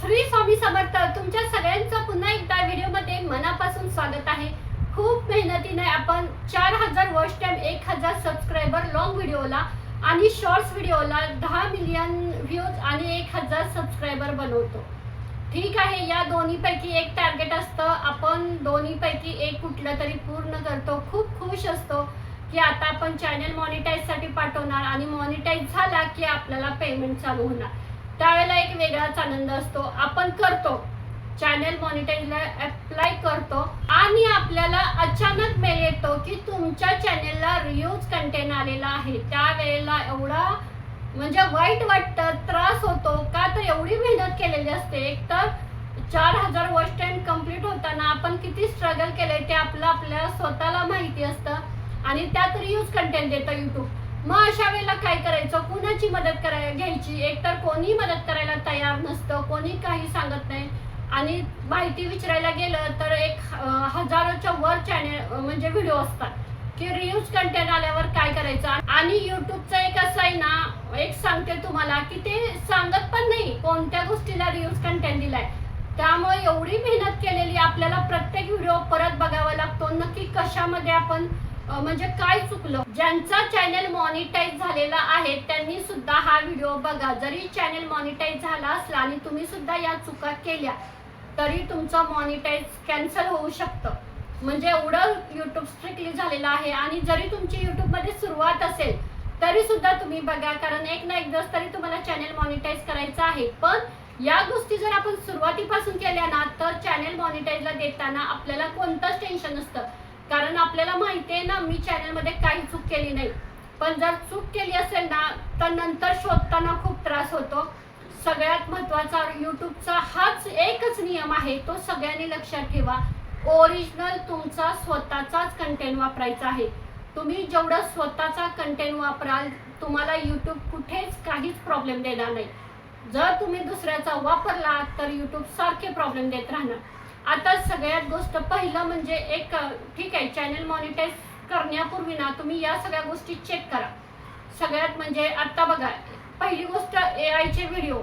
श्री स्वामी समर्थ तुमच्या सगळ्यांचं पुन्हा एकदा व्हिडिओमध्ये मनापासून स्वागत आहे. खूप मेहनतीने आपण चार हजार वॉच टाइम एक हजार सबस्क्रायबर लॉंग व्हिडिओला आणि शॉर्ट्स व्हिडिओला दहा मिलियन व्ह्यूज आणि एक हजार सबस्क्रायबर बनवतो. ठीक आहे या दोन्हीपैकी एक टार्गेट असतं. आपण दोन्हीपैकी एक कुठलं तरी पूर्ण करतो. खूप खुश असतो की आता आपण चॅनल मॉनिटाईजसाठी पाठवणार आणि मॉनिटाईज झाला की आपल्याला पेमेंट चालू होणार. त्यावेळेला एक वेगळाच आनंद असतो. आपण करतो. चॅनल मॉनिटाईजला अप्लाय करतो. आणि आपल्याला अचानक मेल येतो की तुमच्या चॅनलला रियूज कंटेंट आलेला आहे. त्यावेळेला एवढा म्हणजे वाईट वाटतं त्रास होतो. का तर एवढी मेहनत केलेली असते. एक तर चार हजार वर्ष टाइम कंप्लीट होताना आपण किती स्ट्रगल केले ते आपलं आपल्या स्वतःला माहिती असतं. आणि त्यात रियूज कंटेंट देतं युट्यूब मग अशा वेळेला काय करायचं? कुणाची मदत करायला घ्यायची? एकतर कोणी मदत करायला तयार नसतं कोणी काही सांगत नाही. आणि माहिती विचारायला गेलं तर एक हजारोच्या वर चॅनल म्हणजे व्हिडिओ असतात. की रियूज कंटेंट आल्यावर काय करायचं? आणि युट्यूबचं एक असं आहे ना एक सांगते तुम्हाला की ते सांगत पण नाही कोणत्या गोष्टीला रियूज कंटेंट दिलाय. त्यामुळे एवढी मेहनत केलेली आपल्याला प्रत्येक व्हिडिओ परत बघावा लागतो. नक्की कशामध्ये आपण म्हणजे काय चुकलं? ज्यांचा चॅनल मॉनिटाईज झालेला आहे त्यांनी सुद्धा हा व्हिडिओ बघा. जरी चॅनल मॉनिटाईज झाला असला आणि तुम्ही सुद्धा या चुका केल्या तरी तुमचं मॉनिटाईज कॅन्सल होऊ शकतं. म्हणजे एवढं युट्यूब स्ट्रिक्टली झालेलं आहे. आणि जरी तुमची युट्यूबमध्ये सुरुवात असेल तरी सुद्धा तुम्ही बघा. कारण एक ना एक दिवस तरी तुम्हाला चॅनल मॉनिटाईज करायचं आहे. पण या गोष्टी जर आपण सुरुवातीपासून केल्या ना तर चॅनल मॉनिटाईजला देताना आपल्याला कोणतंच टेन्शन नसतं. कारण आपल्याला माहिती आहे ना मी चॅनलमध्ये काही चूक केली नाही. पण जर चूक केली असेल ना तर नंतर शोधताना खूप त्रास होतो. सगळ्यात महत्त्वाचा यूट्यूबचा हाच एकच नियम आहे तो सगळ्यांनी लक्षात ठेवा. ओरिजिनल तुमचा स्वतःचाच कंटेंट वापरायचा आहे. तुम्ही जेवढं स्वतःचा कंटेंट वापराल तुम्हाला यूट्यूब कुठेच काहीच प्रॉब्लेम देणार नाही. जर तुम्ही दुसऱ्याचा वापरला तर यूट्यूब सारखे प्रॉब्लेम देत राहणार. आता सगळ्यात गोष्ट पहिलं म्हणजे एक ठीक आहे चॅनल मॉनिटाईज करण्यापूर्वी ना तुम्ही या सगळ्या गोष्टी चेक करा. सगळ्यात म्हणजे आत्ता बघा पहिली गोष्ट ए आयचे व्हिडिओ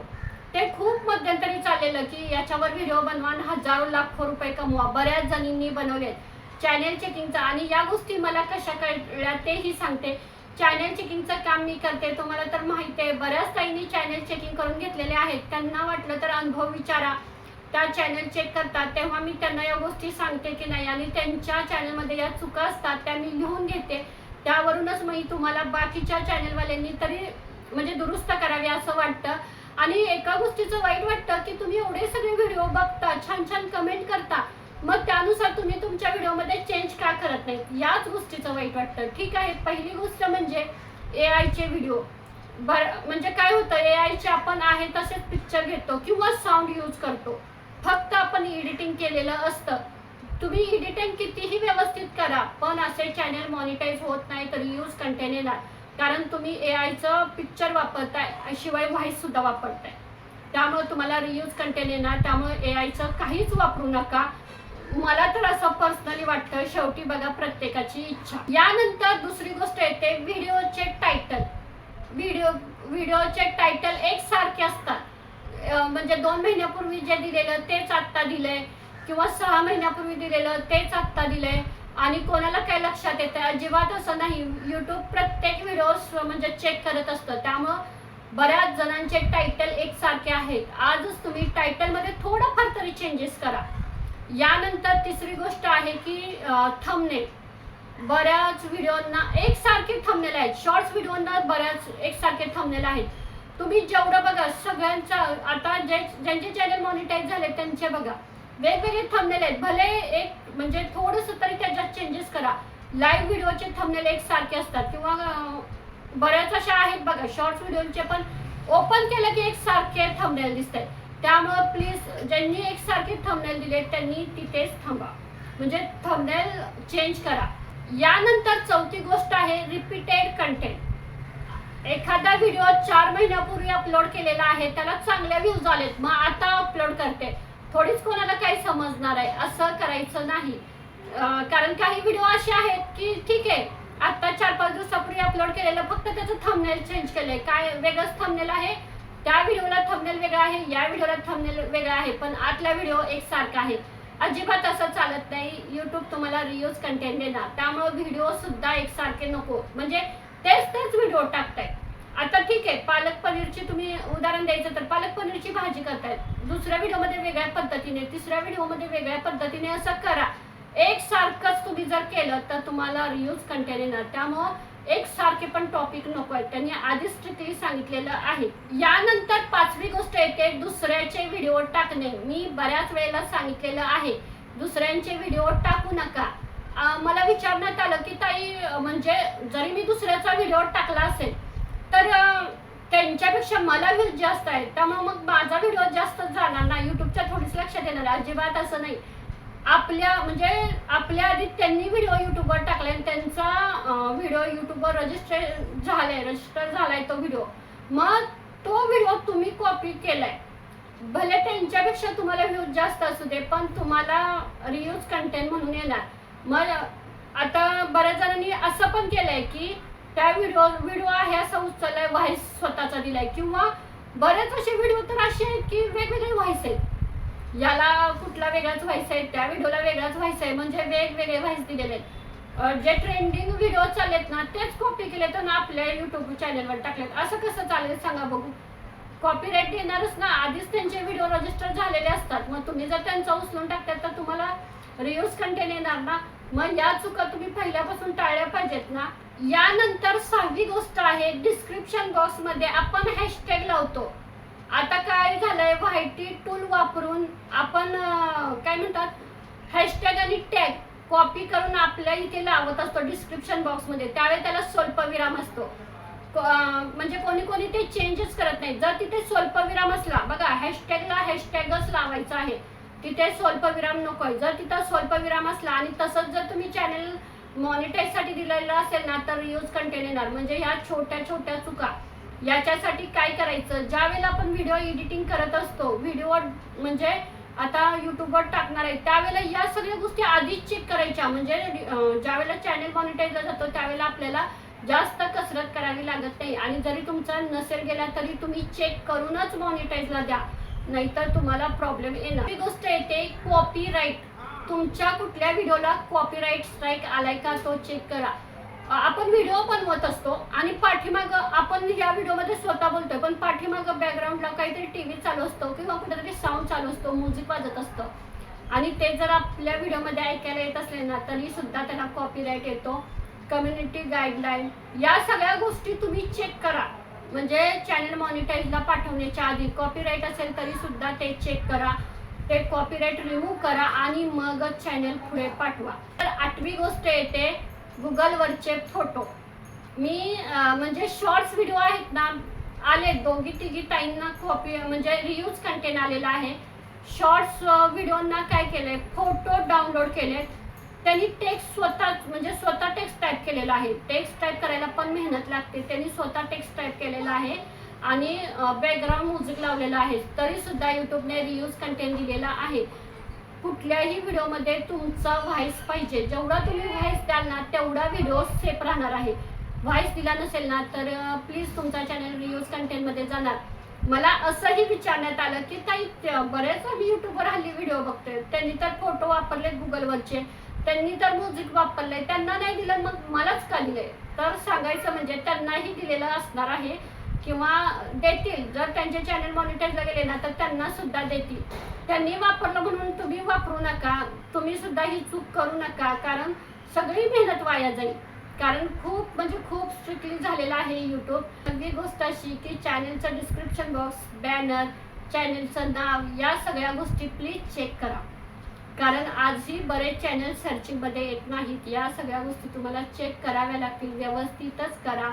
ते खूप मध्यंतरी चाललेलं की याच्यावर व्हिडिओ बनवा हजारो लाखो रुपये कमवा. बऱ्याच जणींनी बनवले चॅनेल चेकिंगचा आणि या गोष्टी मला कशा कळल्या तेही सांगते. चॅनेल चेकिंगचं काम मी करते तुम्हाला तर माहिती आहे बऱ्याच ताईंनी चॅनेल चेकिंग करून घेतलेले आहेत. त्यांना वाटलं तर अनुभव विचारा. त्या चॅनल चेक करतात तेव्हा मी त्यांना या गोष्टी सांगते की नाही. आणि त्यांच्या चॅनलमध्ये या चुका असतात त्या मी लिहून घेते. त्यावरूनच मी तुम्हाला बाकीच्या चॅनलवाल्यांनी तरी म्हणजे दुरुस्त करावी असं वाटतं. आणि एका गोष्टीचं वाईट वाटतं की तुम्ही एवढे सगळे व्हिडिओ बघता छान छान कमेंट करता. मग त्यानुसार तुम्ही तुमच्या व्हिडिओमध्ये चेंज का करत नाही याच गोष्टीचं वाईट वाटतं. ठीक आहे पहिली गोष्ट म्हणजे ए आयचे व्हिडिओ बर म्हणजे काय होतं? ए आयचे आपण आहे तसेच पिक्चर घेतो किंवा साऊंड यूज करतो. फक्त आपण एडिटिंग केलेलं असतं. तुम्ही एडिटिंग कितीही व्यवस्थित करा पण असे चॅनल मॉनिटाईज होत नाही तर यूज कंटेन येणार. कारण तुम्ही ए आयचं पिक्चर वापरताय शिवाय व्हॉइस सुद्धा वापरताय. त्यामुळे तुम्हाला रियूज कंटेन येणार त्यामुळे ए आयचं काहीच वापरू नका. मला तर असं पर्सनली वाटतं शेवटी बघा प्रत्येकाची इच्छा. यानंतर दुसरी गोष्ट येते व्हिडिओचे टायटल व्हिडिओ व्हिडिओचे टायटल एक सारखे असतात अं, म्हणजे दोन महिन्यापूर्वी जे दिलेलं तेच आत्ता दिलंय. किंवा सहा महिन्यापूर्वी दिलेलं तेच आत्ता दिलंय. आणि कोणाला काय लक्षात येतं? अजिबात असं नाही. युट्यूब प्रत्येक व्हिडिओ म्हणजे चेक करत असतं. त्यामुळं बऱ्याच जणांचे टायटल एकसारखे आहेत. आजच तुम्ही टायटलमध्ये थोडंफार तरी चेंजेस करा. यानंतर तिसरी गोष्ट आहे की थंबनेल बऱ्याच व्हिडिओंना एकसारखे थंबनेल आहेत. शॉर्ट्स व्हिडिओंना बऱ्याच एकसारखे थंबनेल आहेत. तुम्ही जेवढं बघा सगळ्यांचा आता जे ज्यांचे चॅनल मॉनिटाईज झाले त्यांचे बघा. वेगवेगळे थंबनेल आहेत. भले एक म्हणजे थोडंसं तरी त्याच्यात चेंजेस करा. लाईव्ह व्हिडिओचे थंबनेल एकसारखे असतात. किंवा बऱ्याच अशा आहेत बघा. शॉर्ट्स व्हिडिओचे पण ओपन केलं की एकसारखे थंबनेल दिसत आहेत त्यामुळं प्लीज ज्यांनी एकसारखे थंबनेल दिले त्यांनी तिथेच थांबा. म्हणजे थंबनेल चेंज करा. यानंतर चौथी गोष्ट आहे रिपीटेड कंटेंट एखादा व्हिडिओ चार महिन्यापूर्वी अपलोड केलेला आहे त्याला चांगल्या व्ह्यूज आलेत मग आता अपलोड करते. थोडीच कोणाला काही समजणार आहे असं करायचं नाही. कारण काही व्हिडिओ असे आहेत की ठीक आहे आता चार पाच दिवसापूर्वी अपलोड केलेलं फक्त त्याचं थंबनेल चेंज केलंय. काय वेगळंच थंबनेल आहे? त्या व्हिडिओला थंबनेल वेगळा आहे या व्हिडिओला थंबनेल वेगळा आहे पण आतला व्हिडिओ एकसारखा आहे. अजिबात असं चालत नाही. युट्यूब तुम्हाला रियूज कंटेंट देणार. त्यामुळे व्हिडिओ सुद्धा एकसारखे नको. म्हणजे तेच तेच व्हिडिओ टाकताय आता ठीक आहे पालक पनीरची तुम्ही उदाहरण द्यायचं तर पालक पनीरची भाजी करतायत. दुसऱ्या व्हिडिओमध्ये वेगळ्या पद्धतीने तिसऱ्या व्हिडिओमध्ये वेगळ्या पद्धतीने असं करा. एक सारखंच तुम्ही जर केलं तर तुम्हाला रियूज कंटेन येणार. त्यामुळं एक सारखे पण टॉपिक नको आहेत. त्यांनी आधीच स्थिती सांगितलेलं आहे. यानंतर पाचवी गोष्ट येते दुसऱ्याचे व्हिडिओ टाकणे. मी बऱ्याच वेळेला सांगितलेलं आहे. दुसऱ्यांचे व्हिडिओ टाकू नका. मला विचारण्यात आलं की ताई म्हणजे जरी मी दुसऱ्याचा व्हिडिओ टाकला असेल तर त्यांच्यापेक्षा मला व्ह्यूज जास्त आहेत. त्यामुळे मग माझा व्हिडिओ जास्त जाणार ना युट्यूबच्या थोडीच लक्षात येणार अजिबात असं नाही. आपल्या म्हणजे आपल्या आधी त्यांनी व्हिडिओ युट्यूबवर टाकलाय आणि त्यांचा व्हिडिओ युट्यूबवर रजिस्टर झालाय रजिस्टर झालाय तो व्हिडिओ. मग तो व्हिडिओ तुम्ही कॉपी केलाय. भले त्यांच्यापेक्षा तुम्हाला व्ह्यूज जास्त असू दे पण तुम्हाला रियूज कंटेंट म्हणून येणार. मग आता बऱ्याच जणांनी असं पण केलंय की त्या व्हिडिओ व्हिडिओ आहे असं उचललाय व्हाईस स्वतःचा दिलाय. किंवा बरेच असे व्हिडिओ तर असे आहेत की वेगवेगळे व्हाईस आहेत. याला कुठला वेगळाच व्हायचा आहे त्या व्हिडिओला वेगळाच व्हायचा आहे म्हणजे वेगवेगळे व्हाईस दिलेले आहेत. जे ट्रेंडिंग व्हिडिओ चाललेत ना तेच कॉपी केलेत ना आपल्या युट्यूब चॅनलवर टाकलेत. असं कसं चालेल सांगा बघू. कॉपीराईट येणारच ना. आधीच त्यांचे व्हिडिओ रजिस्टर झालेले असतात. मग तुम्ही जर त्यांचा उचलून टाकतात तर तुम्हाला रियूज कंटेन येणार ना? मग या चुका तुम्ही पहिल्यापासून टाळल्या पाहिजेत ना? यानंतर सहावी गोष्ट आहे डिस्क्रिप्शन बॉक्समध्ये आपण हॅशटॅग लावतो. आता काय झालंय व्हायटी टूल वापरून आपण काय म्हणतात? हॅशटॅग आणि टॅग कॉपी करून आपल्या इथे लावत असतो डिस्क्रिप्शन बॉक्समध्ये त्यावेळी त्याला स्वल्पविराम असतो. म्हणजे कोणी कोणी ते चेंजेस करत नाही जर तिथे स्वल्पविराम असला बघा हॅशटॅगला हॅशटॅगच लावायचा आहे. तिथे स्वल्पविराम नको आहे जर तिथं स्वल्पविराम असला आणि तसंच जर तुम्ही चॅनल मॉनिटाईजसाठी दिलेलं असेल ना तर यूज कंटेन येणार. म्हणजे ह्या छोट्या छोट्या चुका. याच्यासाठी काय करायचं? ज्या वेळेला आपण व्हिडिओ एडिटिंग करत असतो व्हिडिओ म्हणजे आता युट्यूबवर टाकणार आहे त्यावेळेला या सगळ्या गोष्टी आधीच चेक करायच्या. म्हणजे ज्या वेळेला चॅनल मॉनिटाईजला जातो त्यावेळेला आपल्याला जास्त कसरत करावी लागत नाही. आणि जरी तुमचा नसेल गेला तरी तुम्ही चेक करूनच मॉनिटाईजला द्या. नाहीतर तुम्हाला प्रॉब्लेम येणार. ही गोष्ट येते कॉपीराईट तुमच्या कुठल्या व्हिडिओला कॉपीराईट स्ट्राईक आलाय का तो चेक करा. आपण व्हिडिओ बनवत असतो आणि पाठीमाग आपण ह्या व्हिडिओमध्ये स्वतः बोलतोय पण पाठीमाग बॅकग्राऊंडला काहीतरी टीव्ही चालू असतो किंवा कुठेतरी साऊंड चालू असतो म्युझिक वाजत असतं. आणि ते जर आपल्या व्हिडिओमध्ये ऐकायला येत असले ना तरी सुद्धा त्यांना कॉपीराईट येतो. कम्युनिटी गाईडलाईन या सगळ्या गोष्टी तुम्ही चेक करा. म्हणजे चॅनल मॉनिटाईजला पाठवण्याच्या आधी कॉपीराईट असेल तरी सुद्धा ते चेक करा. ते कॉपीराईट रिमूव्ह करा आणि मगच चॅनल पुढे पाठवा. तर आठवी गोष्ट येते गुगलवरचे फोटो मी म्हणजे शॉर्ट्स व्हिडिओ आहेत ना आले दोघी तिघी ताईंना कॉपी म्हणजे रियूज कंटेंट आलेला आहे. शॉर्ट्स व्हिडिओना काय केले फोटो डाउनलोड केले त्यांनी टेक्स्ट स्वतः म्हणजे स्वतः टेक्स्ट टाईप केलेला आहे. टेक्स्ट टाईप करायला पण मेहनत लागते. त्यांनी स्वतः टेक्स्ट टाईप केलेला आहे आणि बॅकग्राऊंड म्युझिक लावलेलं आहे. तरी सुद्धा युट्यूबने रियूज कंटेंट दिलेला आहे. कुठल्याही व्हिडिओमध्ये तुमचा व्हॉइस पाहिजे. जेवढा तुम्ही व्हॉइस द्याल ना तेवढा व्हिडिओ सेफ राहणार आहे. व्हॉइस दिला नसेल ना तर प्लीज तुमचा चॅनल रियूज कंटेंटमध्ये जाणार. मला असंही विचारण्यात आलं की ताई बरेच आम्ही युट्यूबवर हल्ली व्हिडिओ बघतोय. त्यांनी तर फोटो वापरले गुगलवरचे त्यांनी तर म्युझिक वापरलंय. त्यांना नाही दिलं मग मलाच का दिलंय? तर सांगायचं म्हणजे त्यांनाही दिलेलं असणार आहे. किंवा देतील. जर त्यांचे चॅनल मॉनिटाईजला गेले ना तर त्यांना सुद्धा देतील. त्यांनी वापरलं म्हणून तुम्ही वापरू नका. तुम्ही सुद्धा ही चूक करू नका. कारण सगळी मेहनत वाया जाईल. कारण खूप म्हणजे खूप स्ट्रिक्टली झालेलं आहे यूट्यूब सगळी गोष्ट अशी की चॅनलचं डिस्क्रिप्शन बॉक्स बॅनर चॅनलचं नाव या सगळ्या गोष्टी प्लीज चेक करा. कारण आजही बरेच चॅनल सर्चिंगमध्ये येत नाहीत. या सगळ्या गोष्टी तुम्हाला चेक कराव्या लागतील. व्यवस्थितच करा.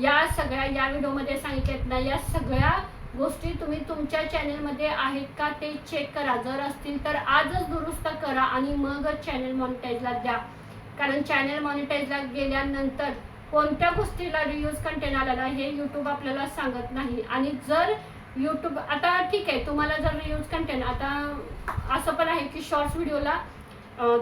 या सगळ्या या व्हिडिओमध्ये सांगितल्यात ना या सगळ्या गोष्टी तुम्ही तुमच्या चॅनलमध्ये आहेत का ते चेक करा. जर असतील तर आजच दुरुस्त करा आणि मगच चॅनल मॉनिटाईजला द्या. कारण चॅनल मॉनिटाईजला गेल्यानंतर कोणत्या गोष्टीला रियूज कंटेंट आलेला हे यूट्यूब आपल्याला सांगत नाही. आणि जर यूट्यूब आता ठीक आहे तुम्हाला जर रियूज कंटेंट आता असं पण आहे की शॉर्ट्स व्हिडिओला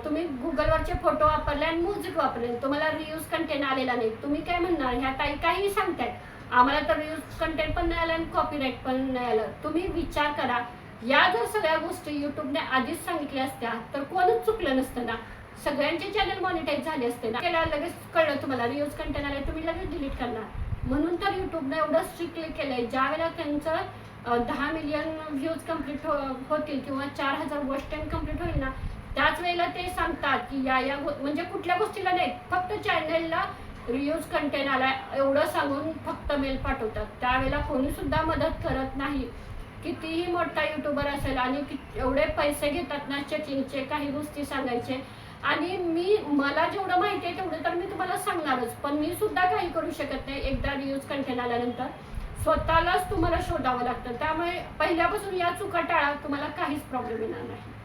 तुम्ही गुगलवरचे फोटो वापरले आणि म्युझिक वापरले. तुम्हाला रियूज कंटेंट आलेला नाही. तुम्ही काय म्हणणार? ह्या ताई काही सांगतायत आम्हाला तर रियूज कंटेंट पण नाही आलं आणि कॉपीराईट पण नाही आलं. तुम्ही विचार करा. या जर सगळ्या गोष्टी युट्यूबने आधीच सांगितल्या असत्या तर कोणच चुकलं नसतं ना? सगळ्यांचे चॅनल मॉनिटाईज झाले असते ना? त्याला लगेच कळलं तुम्हाला रियूज कंटेंट आले तुम्ही लगेच डिलीट करणार. म्हणून तर युट्यूबने एवढं स्ट्रिक्टली केलंय. ज्या वेळेला त्यांचं दहा मिलियन व्ह्यूज कंप्लीट होतील किंवा चार हजार वॉच टाईम कंप्लीट होईल ना त्याच वेळेला ते सांगतात की या या म्हणजे कुठल्या गोष्टीला नाही फक्त चॅनलला रियूज कंटेंट आलाय एवढं सांगून फक्त मेल पाठवतात. त्यावेळेला कोणी सुद्धा मदत करत नाही. कितीही मोठा युट्यूबर असेल आणि कि- एवढे पैसे घेतात ना चेकिंगचे काही गोष्टी सांगायचे. आणि मी मला जेवढं माहिती आहे तेवढं तर मी तुम्हाला सांगणारच. पण मी सुद्धा काही करू शकत नाही एकदा रियूज कंटेंट आल्यानंतर. स्वतःलाच तुम्हाला शोधावं लागतं. त्यामुळे पहिल्यापासून या चुका टाळा तुम्हाला काहीच प्रॉब्लेम येणार नाही.